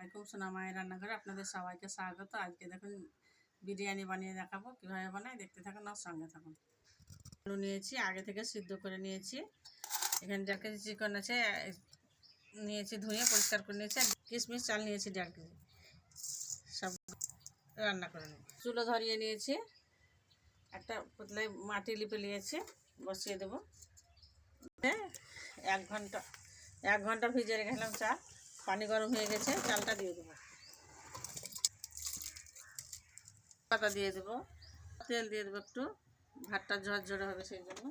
আসসালামাইকুম সোনা মায়ের রান্নাঘরে আপনাদের সবাইকে স্বাগত। আজকে দেখুন বিরিয়ানি বানিয়ে দেখাবো, কীভাবে বানাই দেখতে থাকুন আর সঙ্গে থাকুন। আলু নিয়েছি, আগে থেকে সিদ্ধ করে নিয়েছি। এখানে কেজি চিকেন আছে, নিয়েছি ধুয়ে পরিষ্কার করে নিয়েছি, আর কিশমিশ চাল নিয়েছি দেড় কেজি। সব রান্না করে নিই। চুলো ধরিয়ে নিয়েছি, একটা পুতলায় মাটি লিপে নিয়েছি, বসিয়ে দেবো। এক ঘণ্টা এক ঘণ্টা ভিজে রেখেছিলাম চাল পানি গরম হয়ে গেছে, চালটা দিয়ে দেবো। পাতা দিয়ে দেবো। তেল দিয়ে দেবো একটু। ভাতটা ঝরঝরে হবে সেই জন্য।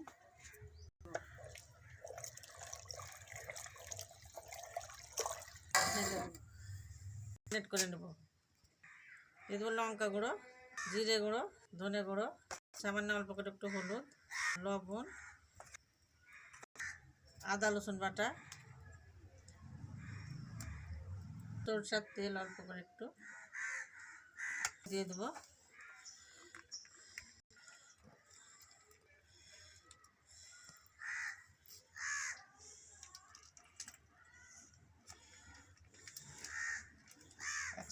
নেট করে নেব। দিয়ে দেবো লঙ্কা গুঁড়ো, জিরে গুঁড়ো, ধনে গুঁড়ো, সামান্য অল্প করে একটু হলুদ, লবণ, আদা, রসুন বাটা। সরষার তেল অল্প করে একটু দিয়ে দেবো।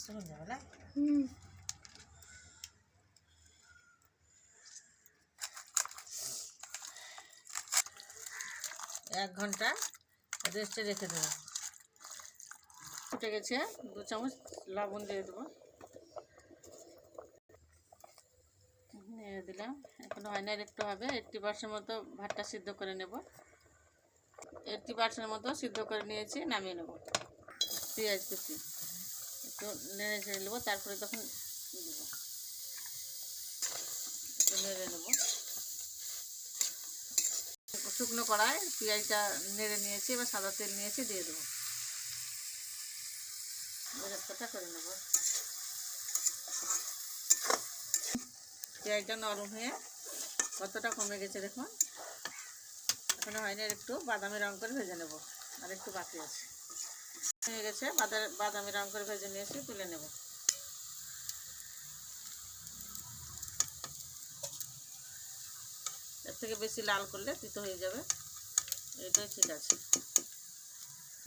হয়ে যাবে না? এক ঘণ্টা রেস্টে রেখে দেবো। ফুটে গেছে, দু চামচ লবণ দিয়ে দেবো। নেড়ে দিলাম, এখন হয় না আর একটু হবে এইটটি পার্সেন্ট মতো ভাতটা সিদ্ধ করে নেব। এইটটি পার্সেন্ট মতো সিদ্ধ করে নিয়েছি, নামিয়ে নেব। পেঁয়াজ কুচি, একটু নেড়ে ছেড়ে নেব, তারপরে তখন দেবো। একটু নেড়ে নেব। শুকনো কড়ায় পেঁয়াজটা নেড়ে নিয়েছি, এবার সাদা তেল নিয়েছি, দিয়ে দেবো। বেরেস্তাটা করে নেব। পেঁয়াজটা নরম হয়ে কতটা কমে গেছে দেখুন। এখনও হয়নি, আর একটু বাদামি রং করে ভেজে নেব, আর একটু বাকি আছে। হয়ে গেছে বাদা বাদামি রং করে ভেজে নিয়েছি তুলে নেব। এর থেকে বেশি লাল করলে তিতো হয়ে যাবে। এটাই ঠিক আছে।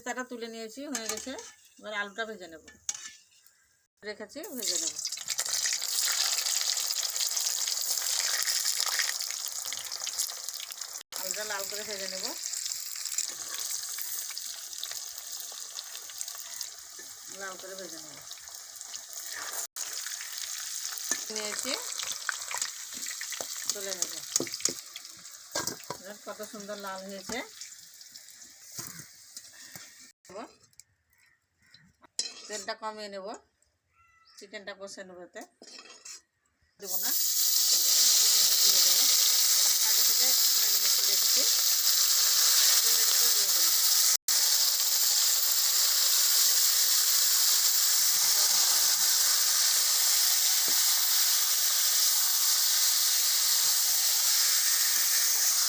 তাটা তুলে নিয়েছি, হয়ে গেছে। এবার আলুটা ভেজে নেব। রেখেছি, ভেজে নেব। আলুটা লাল করে ভেজে নেব। লাল করে ভেজে নেব। নিয়েছি। তুলে নেব কত সুন্দর লাল হয়েছে। তেলটা কমিয়ে নেব। চিকেনটা কষে নেব এতে। দেবো না।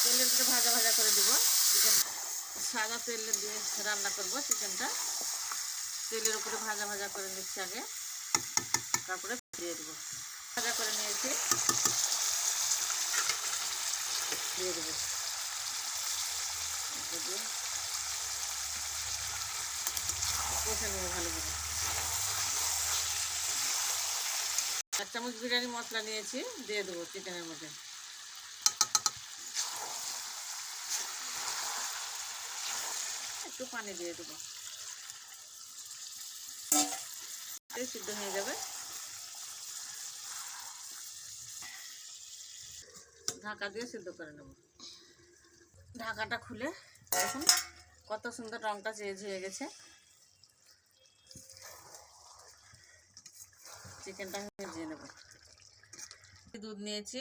তেলের ভাজা ভাজা করে দেবো। চিকেন সাদা তেল দিয়ে রান্না করব চিকেনটা তেলের উপরে ভাজা ভাজা করে নিচ্ছি আগে। তারপরে দিয়ে দেবো। ভাজা করে নিয়েছি। দিয়ে দেবো। কষে নেব ভালোভাবে। এক চামচ বিরিয়ানি মশলা নিয়েছি, দিয়ে দেবো চিকেনের মধ্যে। একটু পানি দিয়ে দেবো এই সিদ্ধ হয়ে যাবে। ঢাকা দিয়ে সিদ্ধ করে নেব। ঢাকাটা খুলে দেখুন, কত সুন্দর রংটা চেঞ্জ হয়ে গেছে। চিকেনটা ভেজে নেব। দুধ নিয়েছি,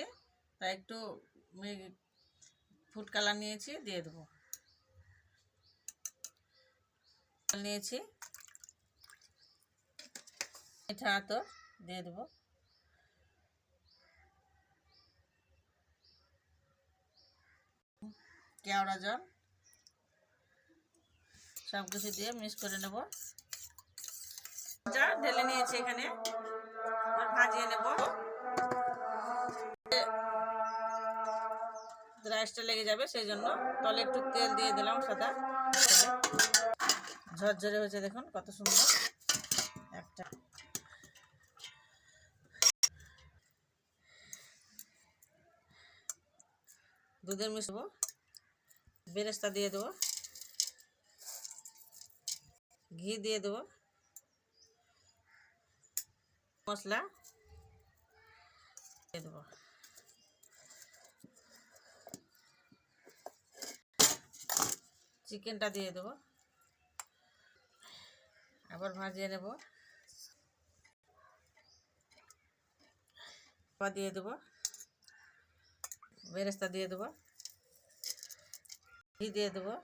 তা একটু ফুড কালার নিয়েছি, দিয়ে দেবো। নিয়েছি। মিঠা আতর দিয়ে দেবো। কেওড়া জল সব কিছু দিয়ে মিক্স করে নেব। এটা ঢেলে নিয়েছি এখানে। ভাজিয়ে নেব। রাইসটা লেগে যাবে সেই জন্য। তলে একটু তেল দিয়ে দিলাম সাদা ঝরঝরে হয়েছে দেখুন কত সুন্দর। দুধের মিশবো বেরেস্তা দিয়ে দেবো। ঘি দিয়ে দেবো। মশলা দিয়ে দেবো। চিকেনটা দিয়ে দেবো। আবার ভাজিয়ে নেব। দিয়ে দেবো। বেরেস্তা দিয়ে দেবো। ঘি দিয়ে দেবো।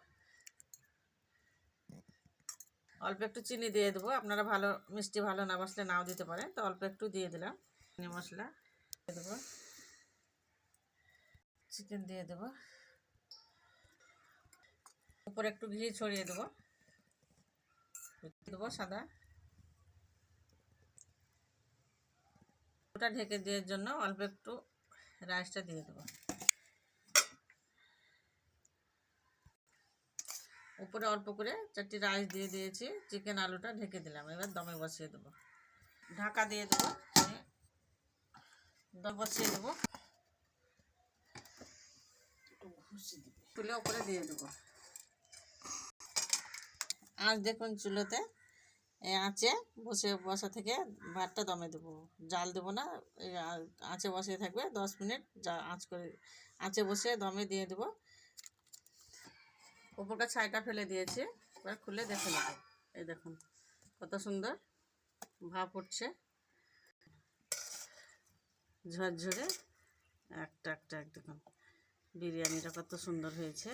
অল্প একটু চিনি দিয়ে দেবো। আপনারা ভালো, মিষ্টি ভালো না বাসলে নাও দিতে পারেন। তো অল্প একটু দিয়ে দিলাম। চিনি মশলা দিয়ে দেবো। চিকেন দিয়ে দেবো। উপরে একটু ঘি ছড়িয়ে দেবো। দেবো সাদা। ওটা ঢেকে দেওয়ার জন্য অল্প একটু রাইসটা দিয়ে দেবো। উপরে অল্প করে চারটি রাইস দিয়ে দিয়েছি চিকেন আলুটা ঢেকে দিলাম এবার দমে বসিয়ে দেবো। ঢাকা দিয়ে দেবো দম বসিয়ে দেবো। তুলে উপরে দিয়ে দেবো। আঁচ দেখুন চুলোতে এই আঁচে বসে বসা থেকে ভাতটা দমে দেবো। জাল দেবো না আঁচে বসিয়ে থাকবে দশ মিনিট যা আঁচ করে আঁচে বসে দমে দিয়ে দেবো। উপরটা ছাইটা ফেলে দিয়েছি, এবার খুলে দেখে নেব। এই দেখুন, কত সুন্দর ভাপ উঠছে। ঝরঝরে একটা একটা, এক দেখুন, বিরিয়ানিটা কত সুন্দর হয়েছে।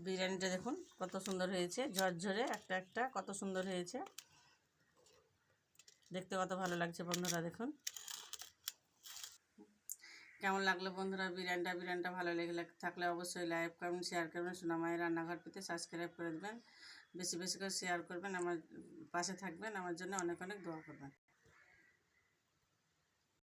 বিরিয়ানিটা দেখুন, কত সুন্দর হয়েছে, ঝরঝরে একটা একটা, কত সুন্দর হয়েছে। দেখতে কত ভালো লাগছে বন্ধুরা, দেখুন। কেমন লাগল বন্ধুরা? বিরিয়ানিটা বিরিয়ানিটা ভালো লেগে থাকলে অবশ্যই লাইক করবেন শেয়ার করবেন। সোনামায়ের রান্নাঘর পেতে সাবস্ক্রাইব করে দেবেন। বেশি বেশি করে শেয়ার করবেন। আমার পাশে থাকবেন। আমার জন্য অনেক অনেক দোয়া করবেন।